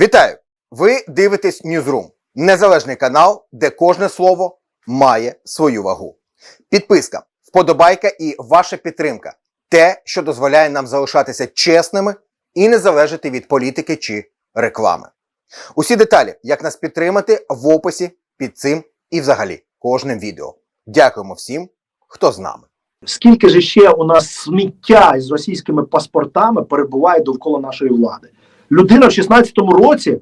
Вітаю! Ви дивитесь Newsroom – незалежний канал, де кожне слово має свою вагу. Підписка, вподобайка і ваша підтримка те, що дозволяє нам залишатися чесними і не залежати від політики чи реклами. Усі деталі, як нас підтримати, в описі під цим і взагалі кожним відео. Дякуємо всім, хто з нами. Скільки ж ще у нас сміття з російськими паспортами перебуває довкола нашої влади? Людина в 16-му році,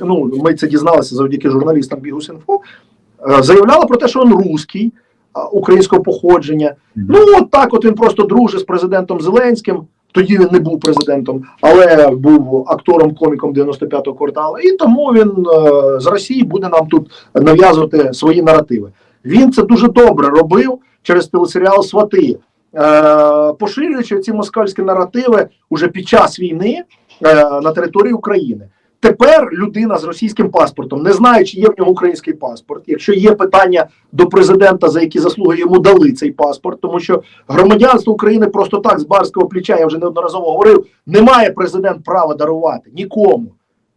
ну ми це дізналися завдяки журналістам Бігус.Інфо, е, заявляла про те, що він русський, українського походження. Ну от так, от він просто дружить з президентом Зеленським. Тоді він не був президентом, але був актором, коміком 95-го кварталу. І тому він е, з Росії буде нам тут нав'язувати свої наративи. Він це дуже добре робив через телесеріал Свати, е, поширюючи ці москальські наративи уже під час війни е, на території України. Тепер людина з російським паспортом, не знає, чи є в нього український паспорт. Якщо є питання до президента, за які заслуги йому дали цей паспорт, тому що громадянство України просто так з барського плеча, я вже неодноразово говорив, не має президент права дарувати нікому.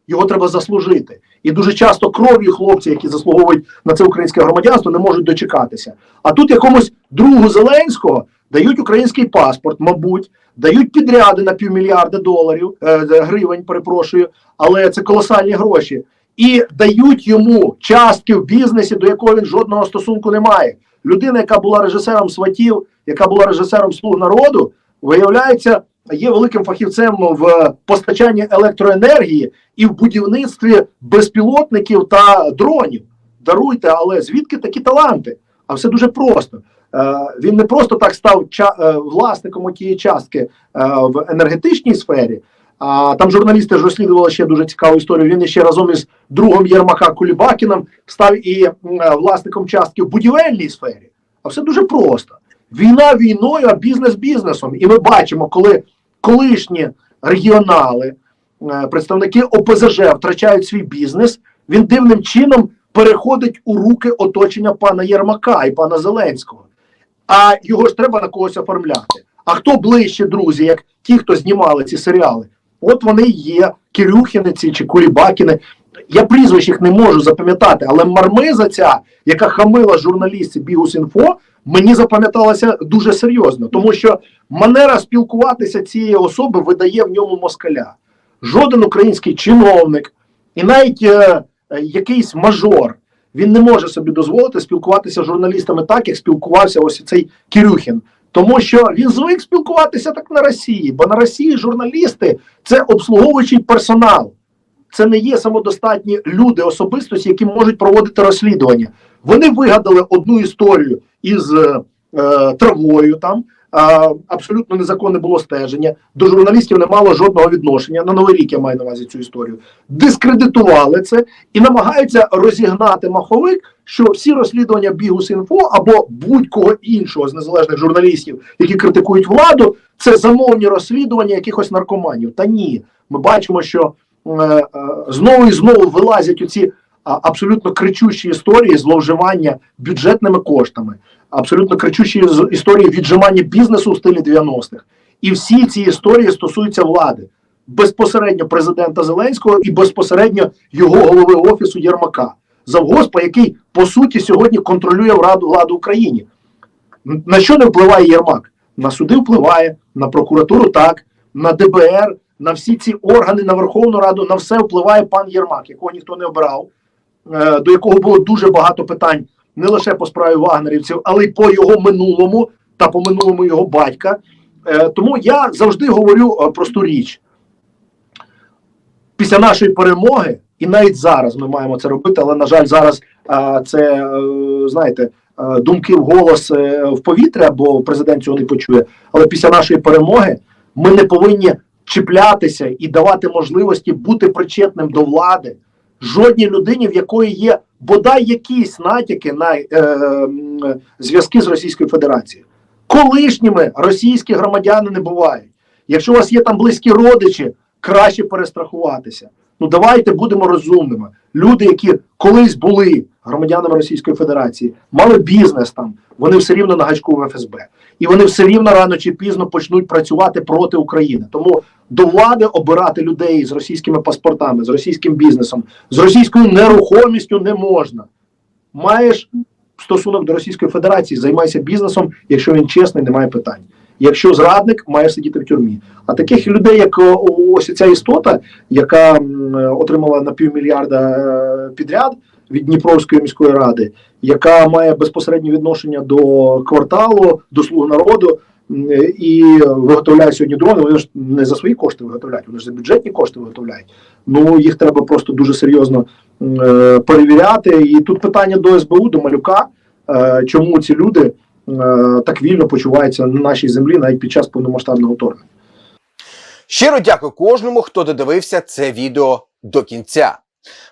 Його треба заслужити. І дуже часто кров'ю хлопці, які заслуговують на це українське громадянство, не можуть дочекатися. А тут якомусь другу Зеленського дають український паспорт, мабуть, дають підряди на півмільярда доларів, е, гривень, перепрошую, але це колосальні гроші. І дають йому частки в бізнесі, до якого він жодного стосунку не має. Людина, яка була режисером сватів, яка була режисером слуг народу, виявляється, є великим фахівцем в постачанні електроенергії і в будівництві безпілотників та дронів. Даруйте, але звідки такі таланти? А все дуже просто. Е, він не просто так став е, власником тієї частки е, в енергетичній сфері. А там журналісти ж розслідували ще дуже цікаву історію. Він ще разом із другом Єрмака Кулібакіном став і власником частки в будівельній сфері. А все дуже просто. Війна війною, а бізнес бізнесом. І ми бачимо, коли колишні регіонали, представники ОПЗЖ втрачають свій бізнес, він дивним чином переходить у руки оточення пана Єрмака і пана Зеленського. А його ж треба на когось оформляти. А хто ближче, друзі, як ті, хто знімали ці серіали? От вони є, Кирюхіни ці чи Кулібакіни. Я прізвищ їх не можу запам'ятати, але мармиза ця, яка хамила журналістів Бігус.Інфо, мені запам'яталася дуже серйозно, тому що манера спілкуватися цієї особи видає в ньому москаля. Жоден український чиновник і навіть е, е, якийсь мажор він не може собі дозволити спілкуватися з журналістами так, як спілкувався ось цей Кирюхін. Тому що він звик спілкуватися так на Росії, бо на Росії журналісти це обслуговуючий персонал. Це не є самодостатні люди, особистості, які можуть проводити розслідування. Вони вигадали одну історію із е, е, травою. Там абсолютно незаконне було стеження. До журналістів не мало жодного відношення. На новий рік я маю на увазі цю історію. Дискредитували це і намагаються розігнати маховик, що всі розслідування Бігус.Інфо або будь-кого іншого з незалежних журналістів, які критикують владу, це замовні розслідування якихось наркоманів. Та ні, ми бачимо, що е, е, знову і знову вилазять оці абсолютно кричущі історії зловживання бюджетними коштами, абсолютно кричущі історії віджимання бізнесу в стилі 90-х. І всі ці історії стосуються влади безпосередньо президента Зеленського і безпосередньо його голови офісу Єрмака, завгоспа, який по суті сьогодні контролює владу владу Україні. На що не впливає Єрмак? На суди впливає, на прокуратуру так, на ДБР, на всі ці органи, на Верховну Раду, на все впливає пан Єрмак, якого ніхто не обирав, е, до якого було дуже багато питань не лише по справі вагнерівців, але й по його минулому та по минулому його батька. Е, Тому я завжди говорю е, просту річ. Після нашої перемоги, і навіть зараз ми маємо це робити, але, на жаль, зараз е, це, е, знаєте, е, думки в голос е, в повітря, бо президент цього не почує. Але після нашої перемоги ми не повинні чіплятися і давати можливості бути причетним до влади жодній людині, в якої є бодай якісь натяки на е, м, зв'язки з Російською Федерацією. Колишніми російські громадяни не бувають. Якщо у вас є там близькі родичі, краще перестрахуватися. Ну давайте будемо розумними. Люди, які колись були громадянами Російської Федерації, мали бізнес там, вони все рівно на гачку в ФСБ. І вони все рівно рано чи пізно почнуть працювати проти України. Тому до влади обирати людей з російськими паспортами, з російським бізнесом, з російською нерухомістю не можна. Маєш стосунок до Російської Федерації, займайся бізнесом, якщо він чесний, немає питань. Якщо зрадник, має сидіти в тюрмі. А таких людей, як ось ця істота, яка отримала на півмільярда е, підряд від Дніпровської міської ради, яка має безпосереднє відношення до кварталу, до слуг народу і виготовляє сьогодні дрони. Вони ж не за свої кошти виготовляють, вони ж за бюджетні кошти виготовляють. Ну їх треба просто дуже серйозно е, перевіряти. І тут питання до СБУ, до малюка, е, чому ці люди так вільно почуваються на нашій землі навіть під час повномасштабного вторгнення. Щиро дякую кожному, хто додивився це відео до кінця.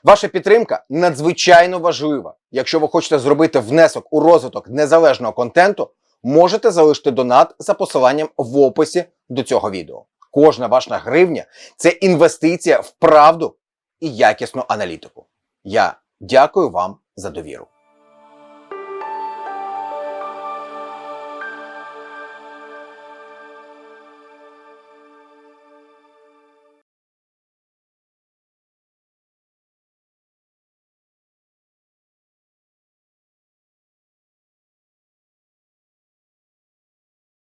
Ваша підтримка надзвичайно важлива. Якщо ви хочете зробити внесок у розвиток незалежного контенту, можете залишити донат за посиланням в описі до цього відео. Кожна ваша гривня це інвестиція в правду і якісну аналітику. Я дякую вам за довіру.